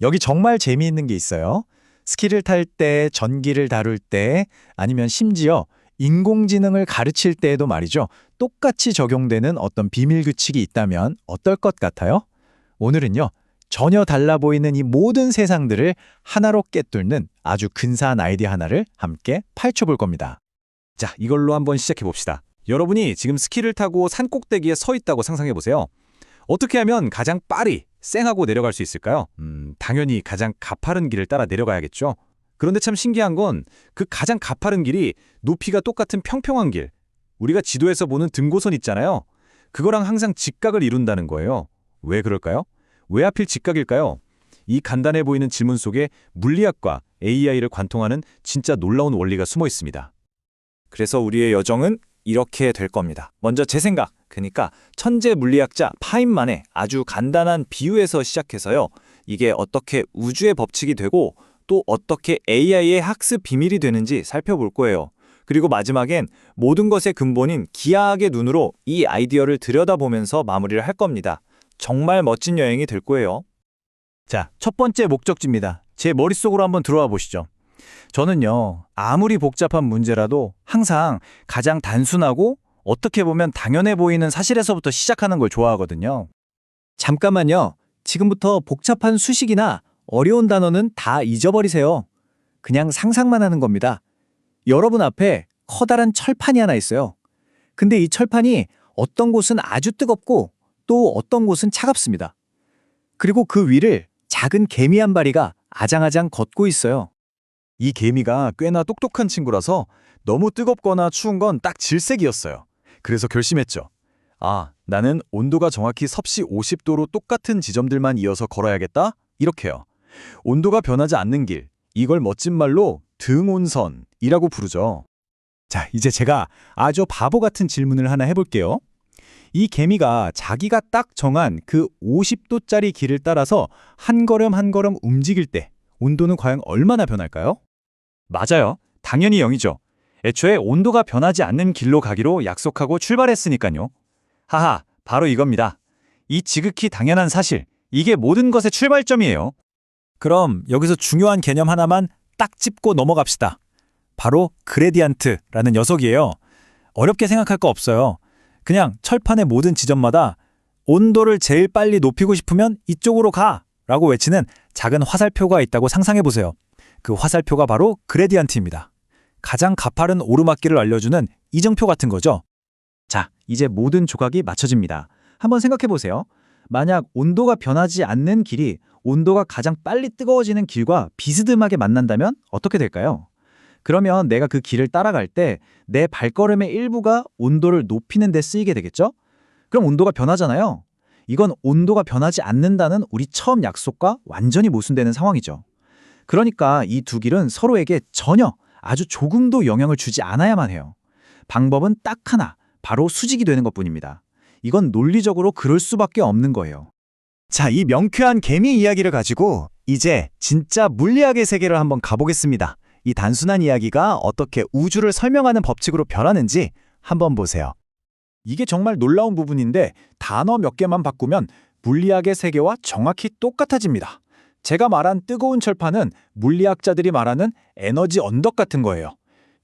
여기 정말 재미있는 게 있어요. 스키를 탈 때, 전기를 다룰 때, 아니면 심지어 인공지능을 가르칠 때에도 말이죠. 똑같이 적용되는 어떤 비밀 규칙이 있다면 어떨 것 같아요? 오늘은요. 전혀 달라 보이는 이 모든 세상들을 하나로 꿰뚫는 아주 근사한 아이디어 하나를 함께 파헤쳐볼 겁니다. 자, 이걸로 한번 시작해 봅시다. 여러분이 지금 스키를 타고 산 꼭대기에 서 있다고 상상해 보세요. 어떻게 하면 가장 빠리, 쌩하고 내려갈 수 있을까요? 음, 당연히 가장 가파른 길을 따라 내려가야겠죠. 그런데 참 신기한 건 그 가장 가파른 길이 높이가 똑같은 평평한 길. 우리가 지도에서 보는 등고선 있잖아요. 그거랑 항상 직각을 이룬다는 거예요. 왜 그럴까요? 왜 하필 직각일까요? 이 간단해 보이는 질문 속에 물리학과 AI를 관통하는 진짜 놀라운 원리가 숨어 있습니다. 그래서 우리의 여정은 이렇게 될 겁니다. 먼저 제 생각, 그러니까 천재 물리학자 파인만의 아주 간단한 비유에서 시작해서요. 이게 어떻게 우주의 법칙이 되고 또 어떻게 AI의 학습 비밀이 되는지 살펴볼 거예요. 그리고 마지막엔 모든 것의 근본인 기하학의 눈으로 이 아이디어를 들여다보면서 마무리를 할 겁니다. 정말 멋진 여행이 될 거예요. 자, 첫 번째 목적지입니다. 제 머릿속으로 한번 들어와 보시죠. 저는요, 아무리 복잡한 문제라도 항상 가장 단순하고 어떻게 보면 당연해 보이는 사실에서부터 시작하는 걸 좋아하거든요. 잠깐만요. 지금부터 복잡한 수식이나 어려운 단어는 다 잊어버리세요. 그냥 상상만 하는 겁니다. 여러분 앞에 커다란 철판이 하나 있어요. 근데 이 철판이 어떤 곳은 아주 뜨겁고 또 어떤 곳은 차갑습니다. 그리고 그 위를 작은 개미 한 마리가 아장아장 걷고 있어요. 이 개미가 꽤나 똑똑한 친구라서 너무 뜨겁거나 추운 건 딱 질색이었어요. 그래서 결심했죠. 아, 나는 온도가 정확히 섭씨 50도로 똑같은 지점들만 이어서 걸어야겠다? 이렇게요. 온도가 변하지 않는 길, 이걸 멋진 말로 등온선이라고 부르죠. 자, 이제 제가 아주 바보 같은 질문을 하나 해볼게요. 이 개미가 자기가 딱 정한 그 50도짜리 길을 따라서 한 걸음 한 걸음 움직일 때 온도는 과연 얼마나 변할까요? 맞아요. 당연히 0이죠. 애초에 온도가 변하지 않는 길로 가기로 약속하고 출발했으니까요. 하하, 바로 이겁니다. 이 지극히 당연한 사실, 이게 모든 것의 출발점이에요. 그럼 여기서 중요한 개념 하나만 딱 짚고 넘어갑시다. 바로 그레디안트라는 녀석이에요. 어렵게 생각할 거 없어요. 그냥 철판의 모든 지점마다 온도를 제일 빨리 높이고 싶으면 이쪽으로 가! 라고 외치는 작은 화살표가 있다고 상상해 보세요. 그 화살표가 바로 그레디안트입니다. 가장 가파른 오르막길을 알려주는 이정표 같은 거죠. 자, 이제 모든 조각이 맞춰집니다. 한번 생각해 보세요. 만약 온도가 변하지 않는 길이 온도가 가장 빨리 뜨거워지는 길과 비스듬하게 만난다면 어떻게 될까요? 그러면 내가 그 길을 따라갈 때 내 발걸음의 일부가 온도를 높이는 데 쓰이게 되겠죠? 그럼 온도가 변하잖아요. 이건 온도가 변하지 않는다는 우리 처음 약속과 완전히 모순되는 상황이죠. 그러니까 이 두 길은 서로에게 전혀 아주 조금도 영향을 주지 않아야만 해요. 방법은 딱 하나, 바로 수직이 되는 것 뿐입니다. 이건 논리적으로 그럴 수밖에 없는 거예요. 자, 이 명쾌한 개미 이야기를 가지고 이제 진짜 물리학의 세계를 한번 가보겠습니다. 이 단순한 이야기가 어떻게 우주를 설명하는 법칙으로 변하는지 한번 보세요. 이게 정말 놀라운 부분인데 단어 몇 개만 바꾸면 물리학의 세계와 정확히 똑같아집니다. 제가 말한 뜨거운 철판은 물리학자들이 말하는 에너지 언덕 같은 거예요.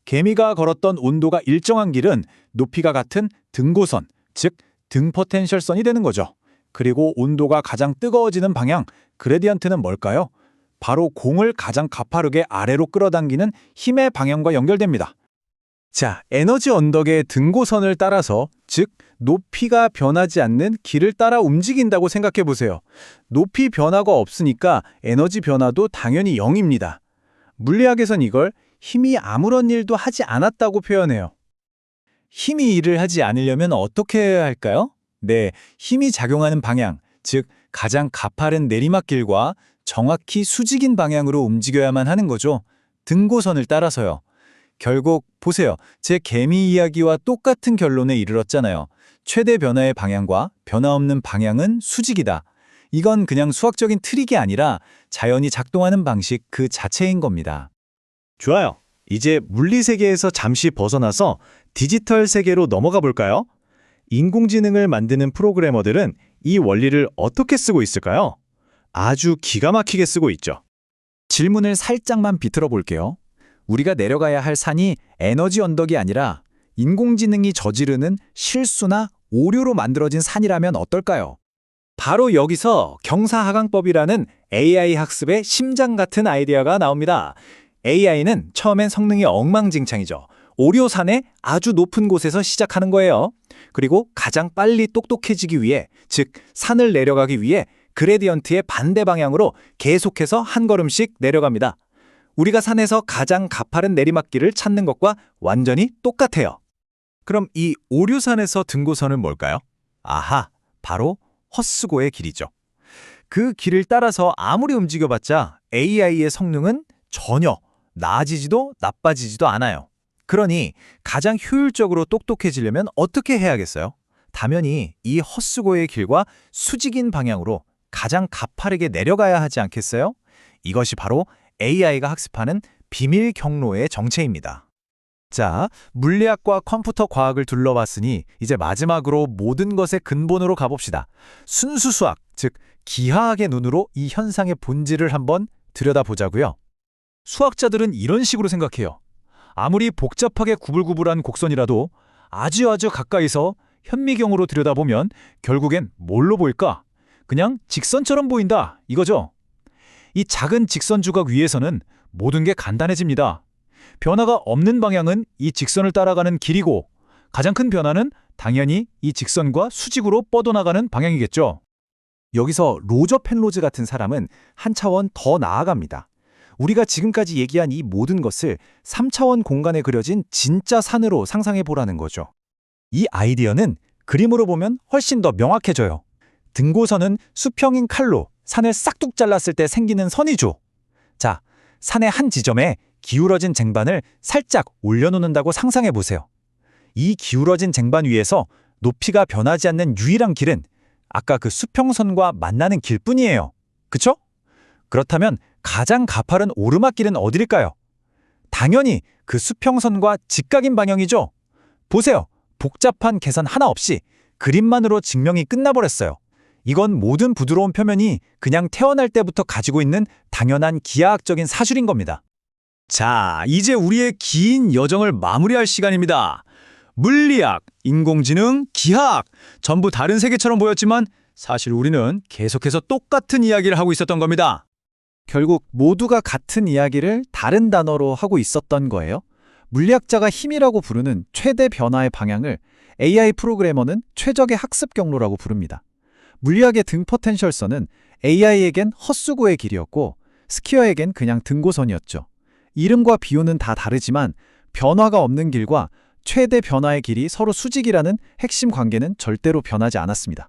개미가 걸었던 온도가 일정한 길은 높이가 같은 등고선, 즉 등포텐셜선이 되는 거죠. 그리고 온도가 가장 뜨거워지는 방향, 그레디언트는 뭘까요? 바로 공을 가장 가파르게 아래로 끌어당기는 힘의 방향과 연결됩니다. 자, 에너지 언덕의 등고선을 따라서, 즉 높이가 변하지 않는 길을 따라 움직인다고 생각해 보세요. 높이 변화가 없으니까 에너지 변화도 당연히 0입니다. 물리학에선 이걸 힘이 아무런 일도 하지 않았다고 표현해요. 힘이 일을 하지 않으려면 어떻게 해야 할까요? 네, 힘이 작용하는 방향, 즉 가장 가파른 내리막길과 정확히 수직인 방향으로 움직여야만 하는 거죠. 등고선을 따라서요. 결국 보세요. 제 개미 이야기와 똑같은 결론에 이르렀잖아요. 최대 변화의 방향과 변화 없는 방향은 수직이다. 이건 그냥 수학적인 트릭이 아니라 자연이 작동하는 방식 그 자체인 겁니다. 좋아요. 이제 물리 세계에서 잠시 벗어나서 디지털 세계로 넘어가 볼까요? 인공지능을 만드는 프로그래머들은 이 원리를 어떻게 쓰고 있을까요? 아주 기가 막히게 쓰고 있죠. 질문을 살짝만 비틀어 볼게요. 우리가 내려가야 할 산이 에너지 언덕이 아니라 인공지능이 저지르는 실수나 오류로 만들어진 산이라면 어떨까요? 바로 여기서 경사하강법이라는 AI 학습의 심장 같은 아이디어가 나옵니다. AI는 처음엔 성능이 엉망진창이죠. 오류산의 아주 높은 곳에서 시작하는 거예요. 그리고 가장 빨리 똑똑해지기 위해, 즉 산을 내려가기 위해 그레디언트의 반대 방향으로 계속해서 한 걸음씩 내려갑니다. 우리가 산에서 가장 가파른 내리막길을 찾는 것과 완전히 똑같아요. 그럼 이 오류산에서 등고선은 뭘까요? 아하, 바로 헛수고의 길이죠. 그 길을 따라서 아무리 움직여봤자 AI의 성능은 전혀 나아지지도 나빠지지도 않아요. 그러니 가장 효율적으로 똑똑해지려면 어떻게 해야겠어요? 당연히 이 헛수고의 길과 수직인 방향으로 가장 가파르게 내려가야 하지 않겠어요? 이것이 바로 AI가 학습하는 비밀 경로의 정체입니다. 자, 물리학과 컴퓨터 과학을 둘러봤으니 이제 마지막으로 모든 것의 근본으로 가봅시다. 순수 수학, 즉 기하학의 눈으로 이 현상의 본질을 한번 들여다보자고요. 수학자들은 이런 식으로 생각해요. 아무리 복잡하게 구불구불한 곡선이라도 아주 아주 가까이서 현미경으로 들여다보면 결국엔 뭘로 보일까? 그냥 직선처럼 보인다 이거죠. 이 작은 직선 조각 위에서는 모든 게 간단해집니다. 변화가 없는 방향은 이 직선을 따라가는 길이고 가장 큰 변화는 당연히 이 직선과 수직으로 뻗어나가는 방향이겠죠. 여기서 로저 펜로즈 같은 사람은 한 차원 더 나아갑니다. 우리가 지금까지 얘기한 이 모든 것을 3차원 공간에 그려진 진짜 산으로 상상해 보라는 거죠. 이 아이디어는 그림으로 보면 훨씬 더 명확해져요. 등고선은 수평인 칼로 산을 싹둑 잘랐을 때 생기는 선이죠. 자, 산의 한 지점에 기울어진 쟁반을 살짝 올려놓는다고 상상해 보세요. 이 기울어진 쟁반 위에서 높이가 변하지 않는 유일한 길은 아까 그 수평선과 만나는 길뿐이에요. 그쵸? 그렇다면 가장 가파른 오르막길은 어디일까요? 당연히 그 수평선과 직각인 방향이죠. 보세요. 복잡한 계산 하나 없이 그림만으로 증명이 끝나버렸어요. 이건 모든 부드러운 표면이 그냥 태어날 때부터 가지고 있는 당연한 기하학적인 사실인 겁니다. 자, 이제 우리의 긴 여정을 마무리할 시간입니다. 물리학, 인공지능, 기하학 전부 다른 세계처럼 보였지만 사실 우리는 계속해서 똑같은 이야기를 하고 있었던 겁니다. 결국 모두가 같은 이야기를 다른 단어로 하고 있었던 거예요. 물리학자가 힘이라고 부르는 최대 변화의 방향을 AI 프로그래머는 최적의 학습 경로라고 부릅니다. 물리학의 등 포텐셜선은 AI에겐 헛수고의 길이었고 스키어에겐 그냥 등고선이었죠. 이름과 비유는 다 다르지만 변화가 없는 길과 최대 변화의 길이 서로 수직이라는 핵심 관계는 절대로 변하지 않았습니다.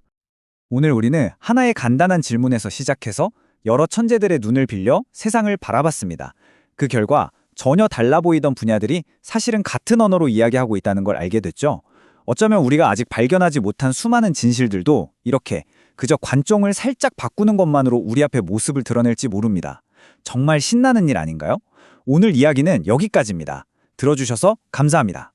오늘 우리는 하나의 간단한 질문에서 시작해서 여러 천재들의 눈을 빌려 세상을 바라봤습니다. 그 결과 전혀 달라 보이던 분야들이 사실은 같은 언어로 이야기하고 있다는 걸 알게 됐죠. 어쩌면 우리가 아직 발견하지 못한 수많은 진실들도 이렇게 그저 관종을 살짝 바꾸는 것만으로 우리 앞에 모습을 드러낼지 모릅니다. 정말 신나는 일 아닌가요? 오늘 이야기는 여기까지입니다. 들어주셔서 감사합니다.